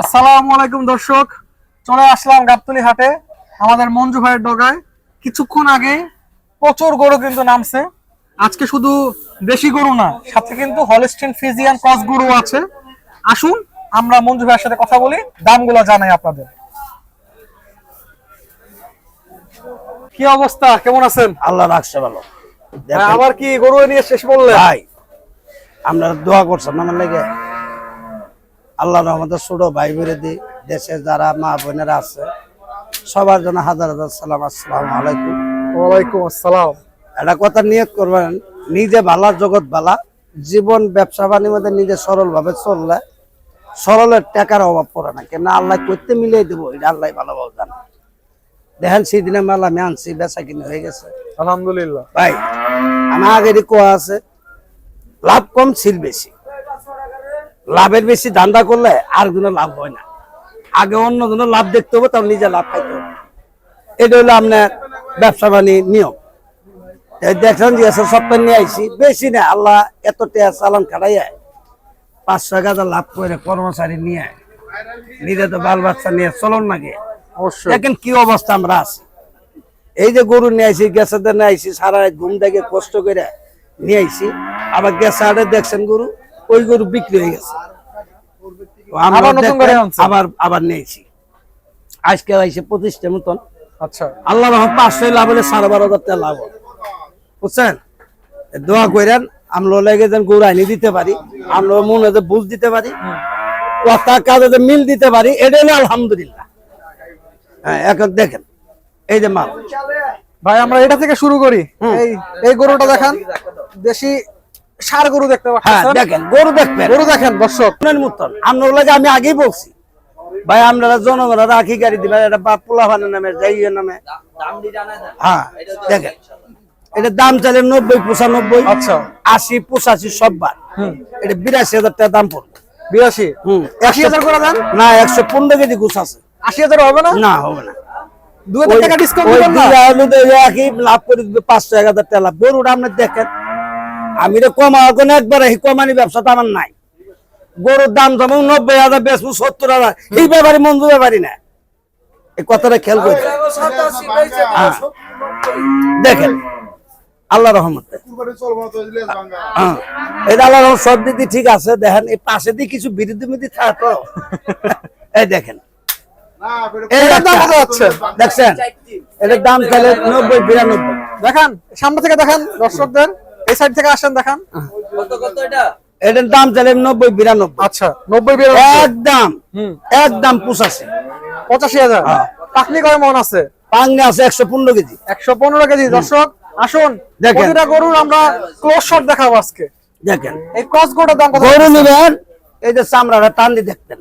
আসসালামু আলাইকুম দর্শক। চলে আসলাম গাবতলি হাটে আমাদের মঞ্জু ভাইয়ের ডগায়। কিছুক্ষণ আগে প্রচুর গরু কিন্তু নামছে। আজকে শুধু দেশি গরু না সাথে কিন্তু হলস্টিন ফিজিয়ান ক্রস গরু আছে। আসুন আমরা মঞ্জু ভাইয়ের সাথে কথা বলি দামগুলো জানাই আপনাদের। কি অবস্থা? কেমন আছেন? আল্লাহ রাখছে ভালো। আবার কি গরু নিয়ে শেষ বললেন? ভাই আমরা দোয়া করছেন আমার লেগে? আল্লাহ আমাদের ছোট ভাই বিরোধী দেশে যারা মা বোনেরা আছে সবার জন্য হাজার হাজার সালাম আসসালাম আলাইকুম। ওয়ালাইকুম আসসালাম। একটা কথা নিয়োগ করবেন নিজে ভালা জগৎ ভালা জীবন ব্যবসা বাণীর মধ্যে নিজে সরল ভাবে চললে সরলের টাকার অভাব পড়ে না। কেন আল্লাহ করতে মিলিয়ে দেবো এটা আল্লাহ ভালোভাবে জানে। দেখেন সেদিনে মাল আমি আনছি বেচা কিনে হয়ে গেছে। আলহামদুলিল্লাহ। ভাই আমার আগেরই কোয়া আছে লাভ কম ছিল বেশি। লাভের বেশি ধান্দা করলে আর কোনো লাভ হয় না। আগে অন্য কোনো লাভ দেখতে হবে তাহলে নিজে লাভ খাইতে হবে। এটা হলো আপনার ব্যবসা বাণী নিয়ম। এই দেখলাম যে সপ্তাহ নিয়ে আইছি বেশি না আল্লাহ এত টেয়া চালান খাটাইয়া পাঁচশো হাজার লাভ করে কর্মচারী নিয়ে নিজে তো বাল বাচ্চা নিয়ে চলন নাকি দেখেন কি অবস্থা আমরা আছি। এই যে গরু নিয়ে আইছি গ্যাসের নিয়ে আইছি সারা ঘুম থেকে কষ্ট করে নিয়ে আইছি। আবার গ্যাস আড়ে দেখছেন গরু ওই গরু বিক্রি হয়ে গেছে। আবার? আবার নিয়েছি। আজকে আইছে পঁচিশটা মতন। আচ্ছা। আল্লাহ রহম পাঁচশো লাভ হলে সাড়ে বারো হাজার টাকা লাভ বুঝছেন? দোয়া করেন আমরা লেগে যেন গরু আইনি দিতে পারি আমরা মনে যে বুঝ দিতে পারি কথা কাজে যে মিল দিতে পারি এটা হলো আলহামদুলিল্লাহ। হ্যাঁ এখন দেখেন এই যে মাল। ভাই আমরা এটা থেকে শুরু করি। এই এই গরুটা দেখান। দেশি সার গরু দেখতে হ্যাঁ পাচ্ছেন দেখেন গরু দেখবেন। গরু দেখেন দর্শক। আপনার মতন। আপনার লাগে আমি আগেই বলছি। ভাই আপনারা রাখি গাড়ি দিবেন এটা বাপ পোলাভানের নামে যাইয়ের নামে। হ্যাঁ দেখেন। এটা দাম চাইলে নব্বই পঁচানব্বই আচ্ছা। আশি পঁচাশি সব বার এটা বিরাশি হাজার টাকা দাম পড়বে। বিরাশি? হুম। আশি হাজার করে দেন না একশো পনেরো কেজি গুছ আছে। আশি হাজার হবে না? না হবে না। দু হাজার টাকা ডিসকাউন্ট লাভ করে দিবে পাঁচশো এক হাজার টাকা লাভ। গরুটা আপনি দেখেন আমি তো কমা কোনো একবার কমানি ব্যবসাটা আমার নাই। গরুর দাম যেমন নব্বই হাজার বেচবো, সত্তর হাজার। এই ব্যাপারে মঞ্জুর ব্যাপারই না। এই কথাটা খেয়াল করে হ্যাঁ। দেখেন, আল্লাহ রহমত। হ্যাঁ এটা আল্লাহ রহমত সব দিদি ঠিক আছে। দেখেন, এই পাশে দিয়ে কিছু বিরুদ্ধে মিদি থাকে তো। এই দেখেন। দেখছেন? এটার দাম তাহলে নব্বই, বিরানব্বই। দেখান, সামনে থেকে দেখান, দর্শকদের। এই সাইড থেকে আসেন দেখান। এটার দাম তাহলে নব্বই বিরানব্বই। আচ্ছা নব্বই বিরানব্বই। একদম একদম পুষাছে পঁচাশি হাজার? হ্যাঁ। পাকনি কয় মন আছে? পাঙ্গে আছে একশো পনেরো কেজি। একশো পনেরো কেজি। দর্শক আসুন। প্রতিটা গরুর আমরা ক্লোজ শট দেখাবো আজকে। দেখেন। এই ক্রস দাম কত? গরু নিবেন এই যে চামড়াটা টান দিয়ে দেখতেন।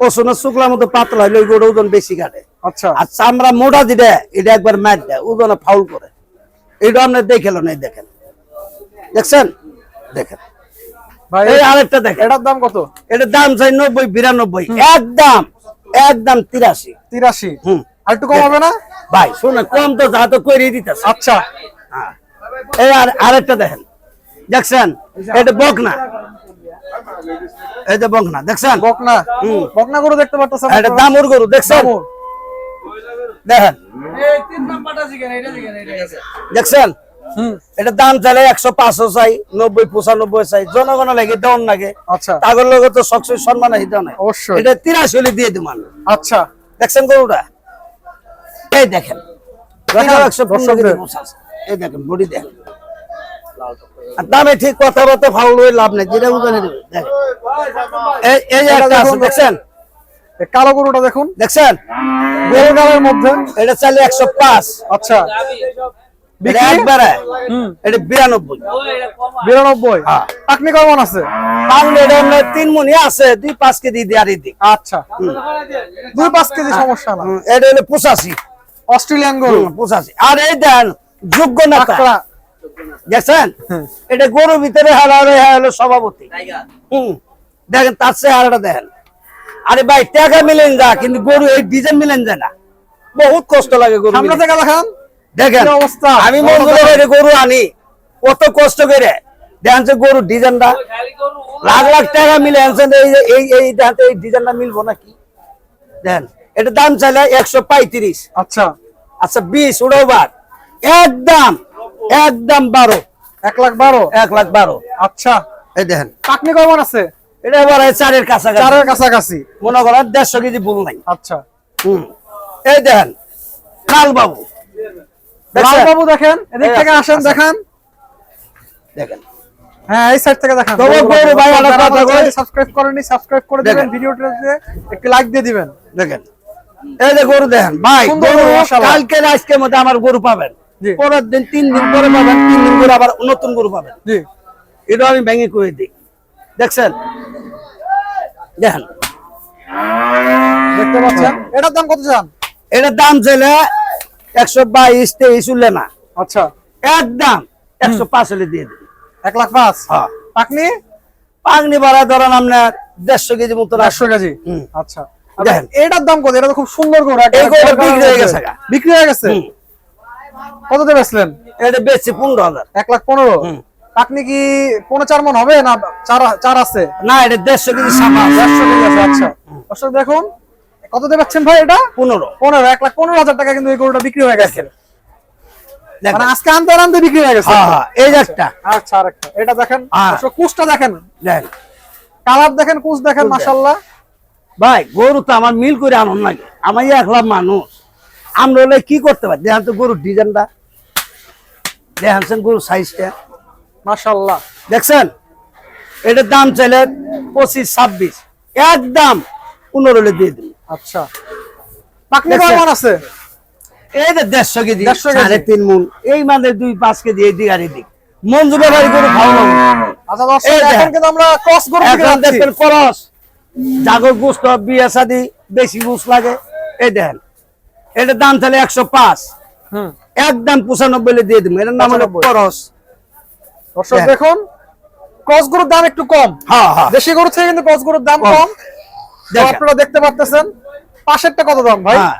পশুনের শুক্লার মতো পাতলা হইলে ওই গরু ওজন বেশি কাটে। আচ্ছা। আর চামড়া মোটা যেটা এটা একবার ম্যাট দেয় ওজনে ফাউল করে। এটা আপনি দেখেল না দেখেন। দেখছেন? দেখেন। ভাই এই আরেকটা দেখেন। এটার দাম কত? এটার দাম চাই নব্বই বিরানব্বই। একদম একদম তিরাশি। তিরাশি? হুম। আর একটু কম হবে না? ভাই শোনে কম তো যা তো করে দিতেছে। আচ্ছা। এই আর আরেকটা দেখেন। দেখছেন? এটা বকনা। এই যে বকনা দেখছেন? বকনা। বকনা গরু দেখতে পারতেছেন এটা দামুর গরু দেখছেন। দেখেন। দেখছেন? হুম এটা দাম চাইলে একশো পাঁচশো চাই নব্বই পঁচানব্বই চাই জনগণ লাগে দেওয়ান লাগে। আচ্ছা। তাগর লগে তো সবসময় সম্মান হিত নাই। অবশ্যই। এটা তিরাশি হলে দিয়ে দিমান আচ্ছা। দেখছেন গরুটা? এই দেখেন। দেখান, এটাও 115 কেজি দর্শকদের। গোছ আছে। এই দেখেন বডি দেখেন। দামে ঠিক কথাবার্তা ফাউল হয়ে লাভ নেই। যেটা উদানে দেবে এই একটা আছে, দেখছেন? কালো গরুটা দেখুন। দেখছেন? গরু গালের মধ্যে। এটা চাইলে একশো পাঁচ। আচ্ছা। এটা এটা বিরানব্বই। বিরানব্বই? হ্যাঁ। পাকনি কেমন আছে? তিন মনি আছে দুই পাঁচ কেজি দিক আচ্ছা। দুই পাঁচ কেজি সমস্যা না। এটা হলো পঁচাশি। অস্ট্রেলিয়ান গরু। পঁচাশি। আর এই দেন যোগ্য দেখছেন? এটা গরুর ভিতরে হারা হলো সভাপতি। হুম। দেখেন তার চেহারাটা দেখেন। আরে ভাই টাকা মিলেন যা কিন্তু গরু এই ডিজাইন মিলেন যায় না। বহুত কষ্ট লাগে গরু সামনে। থেকে দেখান। দেখেন অবস্থা? আমি করে গরু আনি কত কষ্ট করে। দেখেন যে গরুর ডিজাইনটা। লাখ লাখ টাকা মিলে আনছেন এই এই এই দেখেন এই ডিজাইনটা মিলবো নাকি? দেন এটা দাম চাইলে একশো পঁয়ত্রিশ। আচ্ছা। আচ্ছা বিশ ওটাও বার। একদম একদম বারো। এক লাখ বারো? এক লাখ বারো। আচ্ছা। এই দেখেন। পাকনি কেমন আছে? এটা এবার চারের কাছাকাছি। চারের কাছাকাছি। মনে করেন দেড়শো কেজি ভুল নাই। আচ্ছা। হুম। এই দেখেন কাল বাবু বাবু দেখেন এদিক থেকে আসেন দেখান। দেখেন। হ্যাঁ এই সাইড থেকে দেখান। ভাই, একটা কথা কই। সাবস্ক্রাইব করেননি সাবস্ক্রাইব করে দিবেন দেখেন। ভিডিওটাতে একটু লাইক দিয়ে দিবেন। দেখেন। এই যে গরু দেখেন ভাই সুন্দর গরু গরু, মাশাআল্লাহ। কালকে আজকের মধ্যে আমার গরু পাবেন। পরের দিন তিন দিন পরে পাবেন তিন দিন পরে আবার নতুন গরু পাবেন। জি। এটা আমি ভেঙে করে দিই। দেখছেন? দেখেন। দেখতে পাচ্ছেন। এটার দাম কত চান? এটার দাম চাইলে একশো বাইশ তেইশ উঠলে না। আচ্ছা। একদম একশো পাঁচ হলে দিয়ে দিন এক লাখ পাঁচ? হ্যাঁ। পাকনি? পাগনি ভাড়া ধরেন আপনার দেড়শো কেজি মতো চারশো কেজি? আচ্ছা। দেখেন। এটার দাম কত? এটা তো খুব সুন্দর গোল বিক্রি হয়ে গেছে বিক্রি হয়ে গেছে। কত দিয়ে বেচলেন? এটা বেশি পনেরো হাজার। এক লাখ পনেরো। পাকনি কি পনেরো চার মন হবে না চার চার আছে? না এটা দেড়শো কেজি সামা দেড়শো কেজি আছে আচ্ছা। দেখুন কত দিয়ে বেচছেন ভাই এটা? পনেরো। পনেরো এক লাখ পনেরো হাজার টাকা কিন্তু এই গরুটা বিক্রি হয়ে গেছে। দেখেন। মানে আজকে আনতে আনতে বিক্রি হয়ে গেছে। হ্যাঁ হ্যাঁ এই একটা। আচ্ছা আরেকটা এটা দেখেন হ্যাঁ। কুচটা দেখেন। দেখেন। কালার দেখেন কুচ দেখেন ভাই গরু তো আমার মিল করে আনন্দ লাগে একলা মানুষ। আমরা হলে কি করতে পারি? দেখেন তো গরুর ডিজাইনটা। দেখেন গরুর সাইজটা দেখছেন? এটার দাম চাইলে পঁচিশ ছাব্বিশ। একদম পনেরো দিয়ে দিন আচ্ছা। পাকনি আছে। এই যে দেড়শো কেজি সাড়ে তিন মন এই মানে দুই পাঁচ কেজি এই দিক আর এই দিক মঞ্জু ব্যাপারী গরু খাওয়া আচ্ছা এখন কিন্তু আমরা ক্রস থেকে এখন দেখবেন করস জাগর গুস্ত বিয়ে শাদি বেশি গুস লাগে। এই দেখেন এটার দাম তাহলে একশো পাঁচ। হুম। একদম পঁচানব্বই দিয়ে দিব। এটার নাম হলো 95 করস দর্শক। দেখুন। ক্রস গরুর দাম একটু কম। হ্যাঁ হ্যাঁ। দেশি গরু থেকে কিন্তু ক্রস গরুর দাম কম। কম। আপনারা দেখতে পাচ্ছেন পাশেরটা কত দাম ভাই? হ্যাঁ।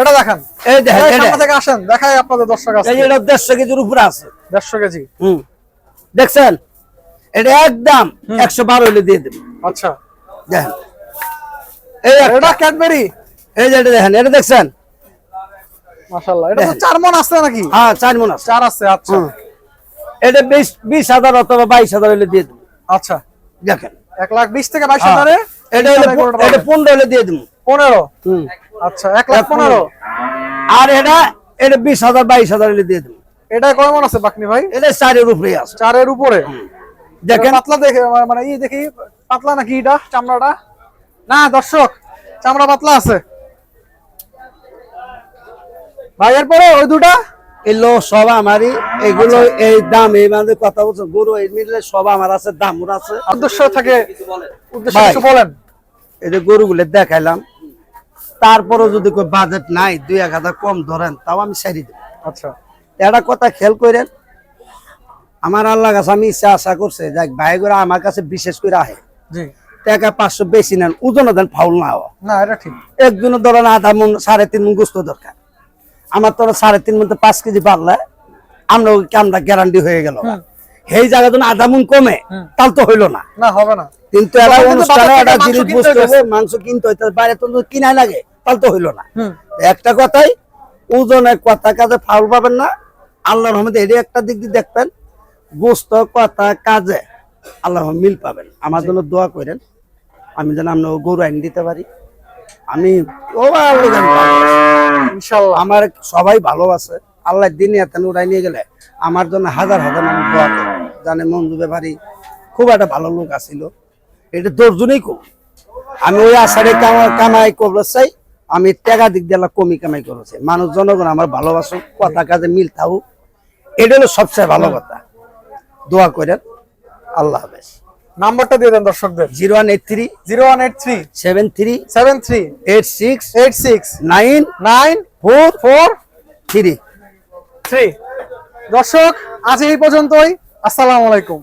এটা দেখেন। এই দেখেন থেকে আসেন দেখাই আপনাদের দর্শক আছে এটা দেড়শো কেজির উপরে আছে। দেড়শো কেজি। হুম। দেখছেন? এটা একদম একশো বারো হলে দিয়ে দেবেন আচ্ছা। দেখেন। এই এটা ক্যাডবেরি? এই যে এটা দেখেন এটা দেখছেন? মাশাআল্লাহ। এটা তো দেখেন। চার মন আছে নাকি? হ্যাঁ চার মন আছে। চার আছে আচ্ছা। এটা বিশ বিশ হাজার অথবা বাইশ হাজার হলে দিয়ে দেবেন আচ্ছা। দেখেন। এক লাখ বিশ থেকে বাইশ হ্যাঁ। হাজারে এটা হলে এটা পনেরো হলে দিয়ে দেবো। পনেরো? আচ্ছা এক লাখ পনেরো। আর এটা এটা বিশ হাজার বাইশ হাজার দিয়ে দেবো। এটা কয় মন আছে বাকনি ভাই? এটা চারের উপরে আছে। চারের উপরে? দেখেন। পাতলা দেখে মানে ই দেখি পাতলা নাকি এটা চামড়াটা? না দর্শক চামড়া পাতলা আছে। ভাই এরপরে ওই দুটা? এগুলো সব আমারই। এগুলো এই দাম এই মানে কথা বলছেন গরু এই মিললে সব আমার আছে দামুর আছে। উদ্দেশ্য থাকে উদ্দেশ্য বলেন। এই যে গরুগুলো দেখাইলাম তারপরে যদি કોઈ বাজেট নাই দুই এক হাজার কম ধরেন তাও আমি সারি দেব। আচ্ছা। একটা কথা খেয়াল করেন আমার আল্লাহ কাছে আমি ইচ্ছা আশা করছে যাক ভাই করে আমার কাছে বিশেষ করে আহে। জি। টাকা পাঁচশো বেশি নেন ওজন দেন ফাউল না হওয়া। না এটা ঠিক। একজনের ধরেন আধা মন সাড়ে তিন মন গোস্ত দরকার। আমার তো সাড়ে তিন মন তো পাঁচ কেজি বাড়লে আমরা কামটা গ্যারান্টি হয়ে গেল। সেই জায়গা যদি আধা মন কমে তাহলে তো হইল না। না হবে না। কিন্তু কিন্তু অনুষ্ঠানে একটা মাংস জিনিস কিনতে বুঝতে হবে মাংস কিনতে হইতে বাইরে তো কিনাই লাগে। তো হইল না। একটা কথাই ওজনের কথা কাজে ফাউল পাবেন না। আল্লাহর রহমতে এটি একটা দিক দিয়ে দেখবেন গোস্ত কথা কাজে আল্লাহ মিল পাবেন। আমার জন্য দোয়া করেন আমি যেন আমরা গরু আইন দিতে পারি। আমি আমি আমার সবাই ভালো আছে আল্লাহ দিন এত উড়াই নিয়ে গেলে আমার জন্য হাজার হাজার আমি দোয়া করি। জানে মঞ্জু ব্যাপারী খুব একটা ভালো লোক আছিল এটা দশজনেই কম আমি ওই কামা- কামাই করব চাই আমি টাকা দিক দিয়ে কমি কামাই করেছি। মানুষ জনগণ আমার ভালোবাসো কথা কাজে মিল থাকুক। এটা হলো সবচেয়ে ভালো কথা। দোয়া করেন। আল্লাহ হাফেজ। নাম্বারটা দিয়ে দেন দর্শকদের। Zero one eight three. Zero one eight three. Seven three. Seven three. Eight six. Eight six. Nine. Nine. Four. Four. Three. Three. দর্শক আজ এই পর্যন্তই। আসসালামু আলাইকুম।